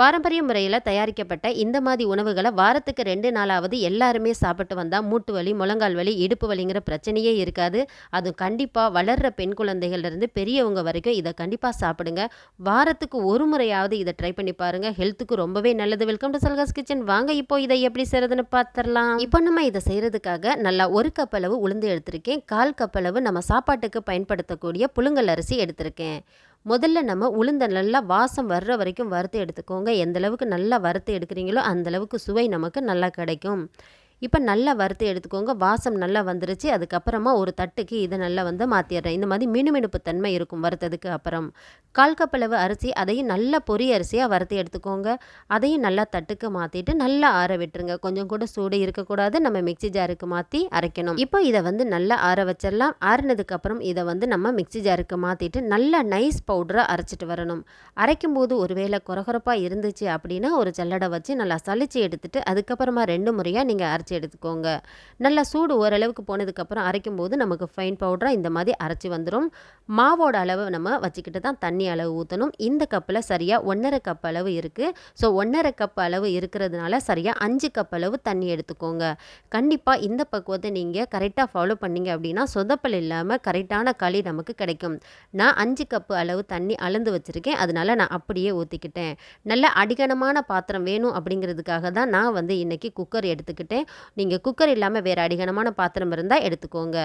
பாரம்பரிய முறையில் தயாரிக்கப்பட்ட இந்த மாதிரி உணவுகளை வாரத்துக்கு ரெண்டு நாளாவது எல்லாருமே சாப்பிட்டு வந்தால் மூட்டு வலி முழங்கால் வலி இடுப்பு வலிங்கிற பிரச்சனையே இருக்காது. அதுவும் கண்டிப்பாக வளர்கிற பெண் குழந்தைகள்லேருந்து பெரியவங்க வரைக்கும் இதை கண்டிப்பாக சாப்பிடுங்க. வாரத்துக்கு ஒரு முறையாவது இதை ட்ரை பண்ணி பாருங்கள் ஹெல்த்துக்கு ரொம்பவே நல்லது. வெல்கம் டு சல்காஸ் கிச்சன் வாங்க இப்போ இதை எப்படி செய்கிறதுன்னு பார்த்துடலாம் இப்போ நம்ம இதை செய்கிறதுக்காக நல்லா ஒரு கப் அளவு உளுந்து எடுத்திருக்கேன். கால் கப் அளவு நம்ம சாப்பாட்டுக்கு பயன்படுத்தக்கூடிய புழுங்கல் அரிசி எடுத்திருக்கேன். முதல்ல நம்ம உளுந்த நல்லா வாசம் வர்ற வரைக்கும் வறுத்து எடுத்துக்கோங்க. எந்த அளவுக்கு நல்லா வறுத்து எடுக்கிறீங்களோ அந்த அளவுக்கு சுவை நமக்கு நல்லா கிடைக்கும். இப்போ நல்லா வறுத்து எடுத்துக்கோங்க. வாசம் நல்லா வந்துருச்சு. அதுக்கப்புறமா ஒரு தட்டுக்கு இதை நல்லா வந்து மாற்றிடுறேன் இந்த மாதிரி மினுமினுப்பு தன்மை இருக்கும் வறுத்ததுக்கு அப்புறம். கால் கப்பளவு அரிசி அதையும் நல்லா பொரி அரிசியாக வறுத்து எடுத்துக்கோங்க. அதையும் நல்லா தட்டுக்கு மாற்றிட்டு நல்லா ஆற விட்டுருங்க. கொஞ்சம் கூட சூடு இருக்கக்கூடாது. நம்ம மிக்சி ஜாருக்கு மாற்றி அரைக்கணும். இப்போ இதை வந்து நல்லா ஆற வச்சிடலாம் ஆறினதுக்கப்புறம் இதை வந்து நம்ம மிக்சி ஜாருக்கு மாற்றிட்டு நல்லா நைஸ் பவுடராக அரைச்சிட்டு வரணும். அரைக்கும் போது ஒருவேளை குறகுறப்பாக இருந்துச்சு அப்படின்னா ஒரு ஜல்லடை வச்சு நல்லா சளிச்சு எடுத்துட்டு அதுக்கப்புறமா ரெண்டு முறையாக நீங்கள் அரைச்சி எடுத்துக்கோங்க. நல்லா சூடு ஓரளவுக்கு போனதுக்கப்புறம் அரைக்கும் போது நமக்கு ஃபைன் பவுடராக இந்த மாதிரி அரைச்சி வந்துடும் மாவோட அளவு நம்ம வச்சுக்கிட்டு தான் தண்ணி அளவு ஊற்றணும் இந்த கப்பில் சரியாக ஒன்றரை கப் அளவு இருக்குது ஸோ ஒன்றரை கப் அளவு இருக்கிறதுனால சரியாக அஞ்சு கப் அளவு தண்ணி எடுத்துக்கோங்க. கண்டிப்பாக இந்த பக்குவத்தை நீங்கள் கரெக்டாக ஃபாலோ பண்ணீங்க அப்படின்னா சொதப்பல் இல்லாமல் கரெக்டான களி நமக்கு கிடைக்கும். நான் அஞ்சு கப்பு அளவு தண்ணி அளந்து வச்சுருக்கேன். அதனால நான் அப்படியே ஊற்றிக்கிட்டேன் நல்ல அடிகனமான பாத்திரம் வேணும் அப்படிங்கிறதுக்காக தான் நான் வந்து இன்றைக்கி குக்கர் எடுத்துக்கிட்டேன். நீங்கள் குக்கர் இல்லாமல் வேறு அடிகனமான பாத்திரம் இருந்தால் எடுத்துக்கோங்க.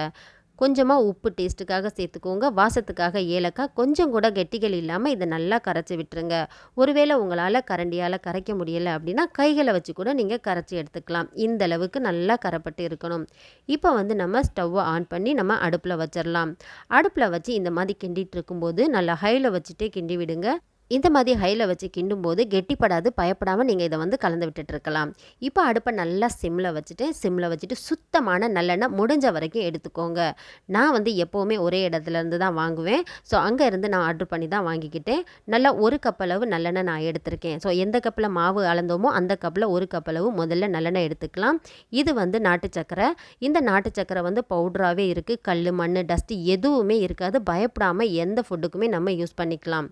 கொஞ்சமாக உப்பு டேஸ்ட்டுக்காக சேர்த்துக்கோங்க. வாசத்துக்காக ஏலக்காய். கொஞ்சம் கூட கெட்டிகள் இல்லாமல் இதை நல்லா கரைச்சி விட்டுருங்க. ஒருவேளை உங்களால் கரண்டியால் கரைக்க முடியலை அப்படின்னா கைகளை வச்சு கூட நீங்கள் கரைச்சி எடுத்துக்கலாம். இந்த அளவுக்கு நல்லா கரைப்பட்டு இருக்கணும். இப்போ வந்து நம்ம ஸ்டவ்வை ஆன் பண்ணி நம்ம அடுப்பில் வச்சிடலாம் அடுப்பில் வச்சு இந்த மாதிரி கிண்டிகிட்டு இருக்கும்போது நல்லா ஹையில் வச்சுட்டே கிண்டி விடுங்க. இந்த மாதிரி ஹையில் வச்சு கிண்டும் போது கெட்டிப்படாது பயப்படாமல் நீங்கள் இதை வந்து கலந்து விட்டுட்ருக்கலாம். இப்போ அடுப்பை நல்லா சிம்மில் வச்சுட்டு சிம்மில் வச்சுட்டு சுத்தமான நல்லெண்ணெய் முடிஞ்ச வரைக்கும் எடுத்துக்கோங்க. நான் வந்து எப்போவுமே ஒரே இடத்துலேருந்து தான் வாங்குவேன். ஸோ அங்கே இருந்து நான் ஆர்டர் பண்ணி தான் வாங்கிக்கிட்டேன். நல்லா ஒரு கப் அளவு நல்லெண்ணெய் நான் எடுத்திருக்கேன். ஸோ எந்த கப்பில் மாவு அளந்தோமோ அந்த கப்பில் ஒரு கப் அளவு முதல்ல நல்லெண்ணெய் எடுத்துக்கலாம். இது வந்து நாட்டு சக்கரை. இந்த நாட்டு சக்கரை வந்து பவுடராகவே இருக்குது கல் மண் டஸ்ட்டு எதுவுமே இருக்காது. பயப்படாமல் எந்த ஃபுட்டுக்குமே நம்ம யூஸ் பண்ணிக்கலாம்.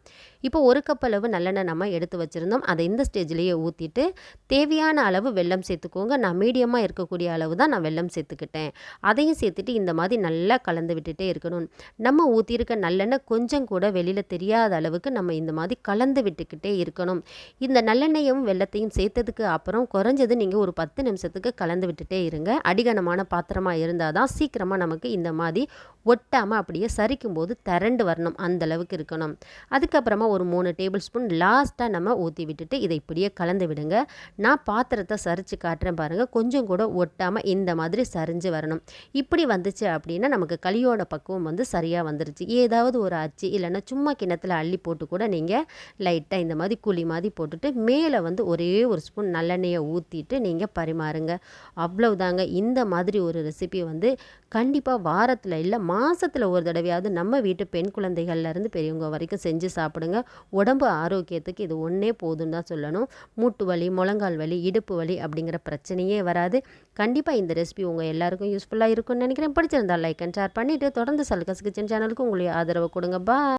இப்போ ஒரு கப் அளவு நல்லெண்ணெய் நம்ம எடுத்து வச்சுருந்தோம். அதை இந்த ஸ்டேஜ்லேயே ஊற்றிட்டு தேவையான அளவு வெல்லம் சேர்த்துக்கோங்க. நான் மீடியமாக இருக்கக்கூடிய அளவு தான் நான் வெல்லம் சேர்த்துக்கிட்டேன். அதையும் சேர்த்துட்டு இந்த மாதிரி நல்லா கலந்து விட்டுட்டே இருக்கணும். நம்ம ஊற்றிருக்க நல்லெண்ணெய் கொஞ்சம் கூட வெளியில் தெரியாத அளவுக்கு நம்ம இந்த மாதிரி கலந்து விட்டுக்கிட்டே இருக்கணும். இந்த நல்லெண்ணெயும் வெள்ளத்தையும் சேர்த்ததுக்கு அப்புறம் குறைஞ்சது நீங்கள் ஒரு பத்து நிமிஷத்துக்கு கலந்து விட்டுட்டே இருங்க. அடிகனமான பாத்திரமாக இருந்தால் தான் சீக்கிரமாக நமக்கு இந்த மாதிரி ஒட்டாமல் அப்படியே சரிக்கும் போது திரண்டு வரணும். அந்த அளவுக்கு இருக்கணும். அதுக்கப்புறமா ஒரு மூணு டேபிள் ஸ்பூன் லாஸ்ட்டாக நம்ம ஊற்றி விட்டுட்டு இதை இப்படியே கலந்து விடுங்க. நான் பாத்திரத்தை சரித்து காட்டுறேன் பாருங்கள் கொஞ்சம் கூட ஒட்டாமல் இந்த மாதிரி சரிஞ்சு வரணும். இப்படி வந்துச்சு அப்படின்னா நமக்கு களியோட பக்குவம் வந்து சரியாக வந்துருச்சு. ஏதாவது ஒரு அச்சு இல்லைன்னா சும்மா கிணத்துல அள்ளி போட்டு கூட நீங்கள் லைட்டாக இந்த மாதிரி குழி மாதிரி போட்டுட்டு மேலே வந்து ஒரே ஒரு ஸ்பூன் நல்லெண்ணெயை ஊற்றிட்டு நீங்கள் பரிமாறுங்க. அவ்வளவுதாங்க. இந்த மாதிரி ஒரு ரெசிபி வந்து கண்டிப்பாக வாரத்தில் இல்லை மாதத்தில் ஒரு தடவையாவது நம்ம வீட்டு பெண் குழந்தைகள்லேருந்து பெரியவங்க வரைக்கும் செஞ்சு சாப்பிடுங்க. உடம்பு ஆரோக்கியத்துக்கு இது ஒன்றே போதுன்னு தான் சொல்லணும். மூட்டு வலி முழங்கால் வலி இடுப்பு வலி அப்படிங்கிற பிரச்சனையே வராது. கண்டிப்பாக இந்த ரெசிபி உங்கள் எல்லாருக்கும் யூஸ்ஃபுல்லாக இருக்கும்னு நினைக்கிறேன். பிடிச்சிருந்தா லைக் அண்ட் ஷேர் பண்ணிவிட்டு தொடர்ந்து சல்கஸ் கிச்சன் சேனலுக்கு உங்களுடைய ஆதரவு கொடுங்க. பா